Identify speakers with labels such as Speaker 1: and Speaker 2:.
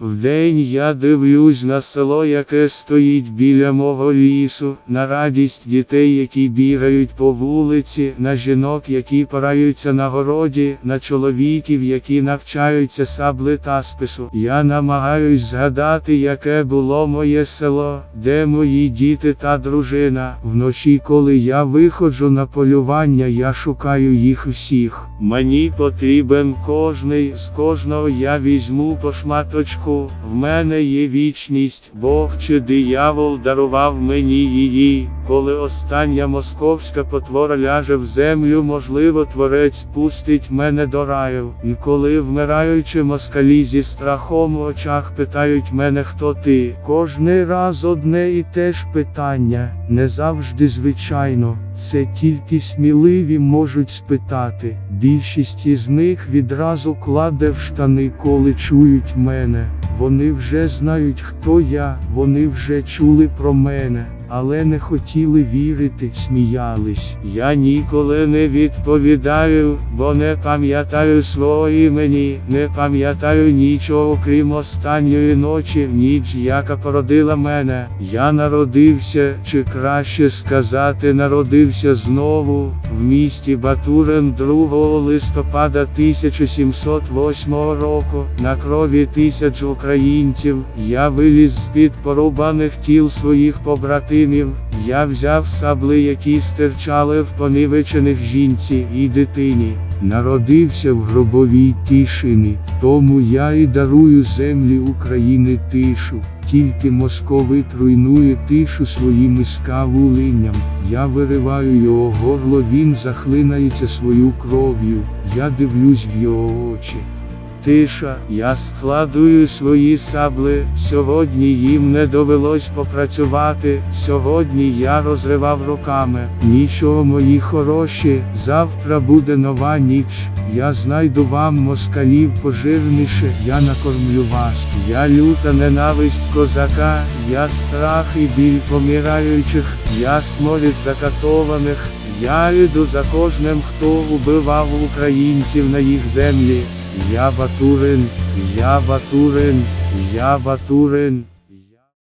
Speaker 1: Вдень я дивлюсь на село, яке стоїть біля мого лісу, на радість дітей, які бігають по вулиці, на жінок, які пораються на городі, на чоловіків, які навчаються сабли та спису. Я намагаюсь згадати, яке було моє село, де мої діти та дружина. Вночі, коли я виходжу на полювання, я шукаю їх усіх. Мені потрібен кожний, з кожного я візьму по шматочку. В мене є вічність, Бог чи диявол дарував мені її. Коли остання московська потвора ляже в землю, можливо, творець пустить мене до раю. І коли вмираючи москалі зі страхом у очах питають мене, хто ти. Кожний раз одне і те ж питання, не завжди звичайно. Це тільки сміливі можуть спитати. Більшість із них відразу кладе в штани, коли чують мене. Вони вже знають, хто я, вони вже чули про мене, але не хотіли вірити, сміялись. Я ніколи не відповідаю, бо не пам'ятаю свого імені, не пам'ятаю нічого, крім останньої ночі, ніч, яка породила мене. Я народився, чи краще сказати, народився знову в місті Батурин 2 листопада 1708 року на крові тисяч українців. Я виліз з-під порубаних тіл своїх побратимів. Я взяв сабли, які стирчали в понівечених жінці і дитині. Народився в гробовій тишині, тому я і дарую землі України тишу. Тільки московит руйнує тишу своїм скавулинням. Я вириваю його горло, він захлинається свою кров'ю. Я дивлюсь в його очі. Тиша, я складую свої сабли. Сьогодні їм не довелось попрацювати. Сьогодні я розривав руками. Нічого, мої хороші, завтра буде нова ніч. Я знайду вам москалів пожирніше, я накормлю вас. Я люта ненависть козака, я страх і біль помираючих, я сморід закатованих. Я йду за кожним, хто убивав українців на їх землі. Я Батурин, я Батурин, я Батурин.